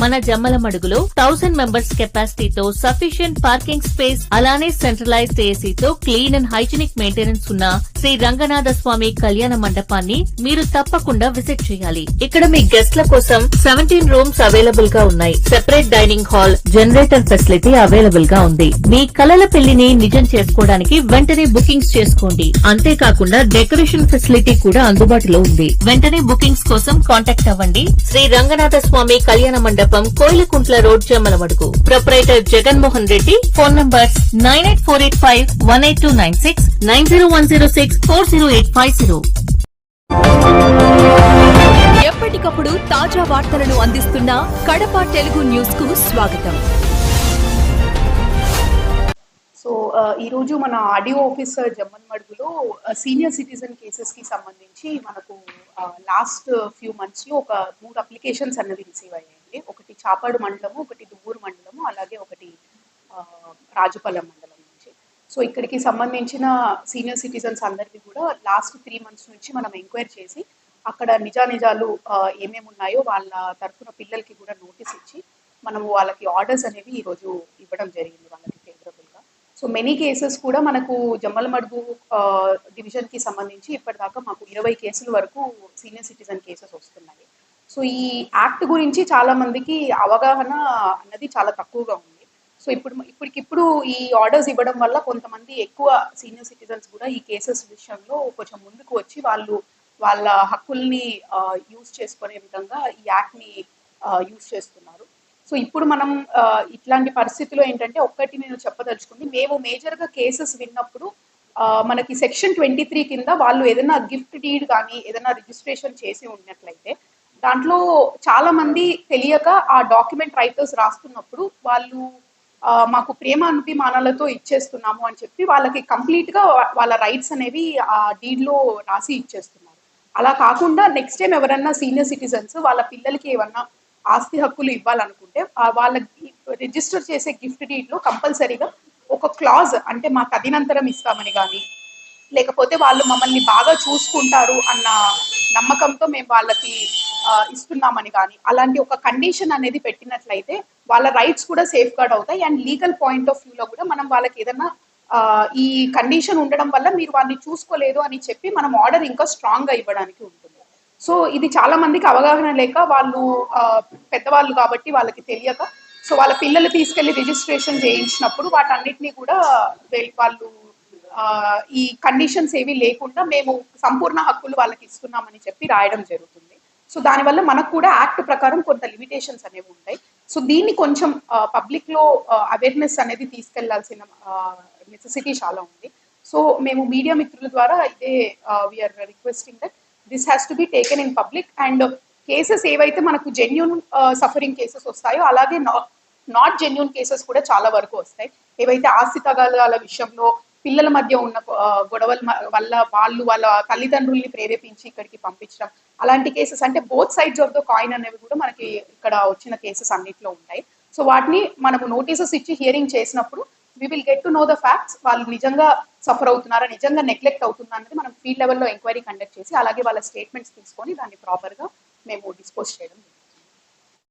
మన జమ్మల మడుగులో థౌసండ్ మెంబర్స్ కెపాసిటీతో సఫిషియెంట్ పార్కింగ్ స్పేస్ అలానే సెంట్రలైజ్డ్ ఏసీతో క్లీన్ అండ్ హైజీనిక్ మెయింటెనెన్స్ ఉన్న శ్రీ రంగనాథ స్వామి కళ్యాణ మండపాన్ని మీరు తప్పకుండా విజిట్ చేయాలి. ఇక్కడ మీ గెస్ట్ల కోసం సెవెంటీన్ రూమ్స్ అవైలబుల్గా ఉన్నాయి. Separate dining hall generator facility అవైలబుల్గా ఉంది. మీ కలల పెళ్ళిని నిజం చేసుకోవడానికి వెంటనే బుకింగ్స్ చేసుకోండి. అంతేకాకుండా డెకరేషన్ ఫెసిలిటీ కూడా అందుబాటులో ఉంది. వెంటనే బుకింగ్స్ కోసం కాంటాక్ట్ అవ్వండి. Shri Ranganatha Swamy Kalyana Mandapam Koilkuntla road Jammalamadugu proprietor Jaganmohan Reddy phone number nine eight four eight five one eight two nine six nine zero one zero six four zero eight five zero. ఎప్పటికప్పుడు తాజా వార్తలను అందిస్తున్న కడప తెలుగు న్యూస్కు స్వాగతం. So ఈరోజు మన audio officer జమ్మన్ మడుగులో సీనియర్ సిటిజన్ కేసెస్కి సంబంధించి మనకు లాస్ట్ ఫ్యూ మంత్స్లో ఒక మూడు అప్లికేషన్స్ అన్నవి రిసీవ్ అయ్యాయండి. ఒకటి చాపాడు మండలము ఒకటి దువ్వూరు మండలము అలాగే ఒకటి ఆ, రాజుపాలెం మండలం సో ఇక్కడికి సంబంధించిన సీనియర్ సిటిజన్స్ అందరికీ కూడా లాస్ట్ త్రీ మంత్స్ నుంచి మనం ఎంక్వైరీ చేసి అక్కడ నిజానిజాలు ఏమేమి ఉన్నాయో వాళ్ళ తరఫున పిల్లలకి కూడా నోటీస్ ఇచ్చి మనము వాళ్ళకి ఆర్డర్స్ అనేవి ఈరోజు ఇవ్వడం జరిగింది వాళ్ళకి ఫేవరబుల్గా. సో మెనీ కేసెస్ కూడా మనకు జమ్మలమడుగు డివిజన్కి సంబంధించి ఇప్పటిదాకా మాకు ఇరవై కేసుల వరకు సీనియర్ సిటిజన్ కేసెస్ వస్తున్నాయి. సో ఈ యాక్ట్ గురించి చాలామందికి అవగాహన అన్నది చాలా తక్కువగా ఉంది. సో ఇప్పుడు ఇప్పటికిప్పుడు ఈ ఆర్డర్స్ ఇవ్వడం వల్ల కొంతమంది ఎక్కువ సీనియర్ సిటిజన్స్ కూడా ఈ కేసెస్ విషయంలో కొంచెం ముందుకు వచ్చి వాళ్ళు వాళ్ళ హక్కుల్ని యూజ్ చేసుకునే విధంగా ఈ యాక్ట్ని యూజ్ చేస్తున్నారు. సో ఇప్పుడు మనం ఇట్లాంటి పరిస్థితిలో ఏంటంటే ఒక్కటి నేను చెప్పదలుచుకుంది మేము మేజర్గా కేసెస్ విన్నప్పుడు మనకి సెక్షన్ ట్వంటీ త్రీ కింద వాళ్ళు ఏదైనా గిఫ్ట్ డీడ్ కానీ ఏదైనా రిజిస్ట్రేషన్ చేసి ఉన్నట్లయితే దాంట్లో చాలామంది తెలియక ఆ డాక్యుమెంట్ రైటర్స్ రాస్తున్నప్పుడు వాళ్ళు మాకు ప్రేమ అభిమానాలతో ఇచ్చేస్తున్నాము అని చెప్పి వాళ్ళకి కంప్లీట్గా వాళ్ళ రైట్స్ అనేవి ఆ డీడ్లో రాసి ఇచ్చేస్తున్నారు. అలా కాకుండా నెక్స్ట్ టైం ఎవరన్నా సీనియర్ సిటిజన్స్ వాళ్ళ పిల్లలకి ఏమన్నా ఆస్తి హక్కులు ఇవ్వాలనుకుంటే వాళ్ళకి వాళ్ళ రిజిస్టర్ చేసే గిఫ్ట్ డీడ్లో కంపల్సరీగా ఒక క్లాజ్ అంటే మా తదినంతరం ఇస్తామని కానీ లేకపోతే వాళ్ళు మమ్మల్ని బాగా చూసుకుంటారు అన్న నమ్మకంతో మేము వాళ్ళకి ఇస్తున్నామని కానీ అలాంటి ఒక కండిషన్ అనేది పెట్టినట్లయితే వాళ్ళ రైట్స్ కూడా సేఫ్ గార్డ్ అవుతాయి అండ్ లీగల్ పాయింట్ ఆఫ్ వ్యూలో కూడా మనం వాళ్ళకి ఏదైనా ఈ కండిషన్ ఉండడం వల్ల మీరు వాళ్ళని చూసుకోలేదు అని చెప్పి మనం ఆర్డర్ ఇంకా స్ట్రాంగ్గా ఇవ్వడానికి ఉంటుంది. సో ఇది చాలా మందికి అవగాహన లేక వాళ్ళు పెద్దవాళ్ళు కాబట్టి వాళ్ళకి తెలియక సో వాళ్ళ పిల్లలు తీసుకెళ్ళి రిజిస్ట్రేషన్ చేయించినప్పుడు వాటన్నిటిని కూడా వాళ్ళు ఈ కండిషన్స్ ఏవి లేకుండా మేము సంపూర్ణ హక్కులు వాళ్ళకి ఇస్తున్నామని చెప్పి రాయడం జరుగుతుంది. సో దానివల్ల మనకు కూడా యాక్ట్ ప్రకారం కొంత లిమిటేషన్స్ అనేవి ఉంటాయి. సో దీన్ని కొంచెం పబ్లిక్లో అవేర్నెస్ అనేది తీసుకెళ్ళాల్సిన నెసెసిటీ చాలా ఉంది. సో మేము మీడియా మిత్రుల ద్వారా ఇదే we're requesting that this has to be taken in public and cases ఏవైతే మనకు జెన్యున్ సఫరింగ్ కేసెస్ వస్తాయో అలాగే నాట్ జెన్యున్ కేసెస్ కూడా చాలా వరకు వస్తాయి. ఏవైతే ఆస్తి తగాదాల విషయంలో పిల్లల మధ్య ఉన్న గొడవల వల్ల వాళ్ళు వాళ్ళ తల్లిదండ్రుల్ని ప్రేరేపించి ఇక్కడికి పంపించడం. అలాంటి కేసెస్ అంటే both sides of the coin అనేవి కూడా మనకి ఇక్కడ వచ్చిన కేసెస్ అన్నిట్లో ఉంటాయి. సో వాటిని మనము నోటీసెస్ ఇచ్చి హియరింగ్ చేసినప్పుడు we will get to know the facts వాళ్ళు నిజంగా సఫర్ అవుతున్నారా నిజంగా నెగ్లెక్ట్ అవుతుందా అనేది మనం ఫీల్డ్ లెవెల్లో ఎంక్వైరీ కండక్ట్ చేసి అలాగే వాళ్ళ స్టేట్మెంట్స్ తీసుకొని దాన్ని ప్రాపర్గా మేము డిస్పోజ్ చేయడం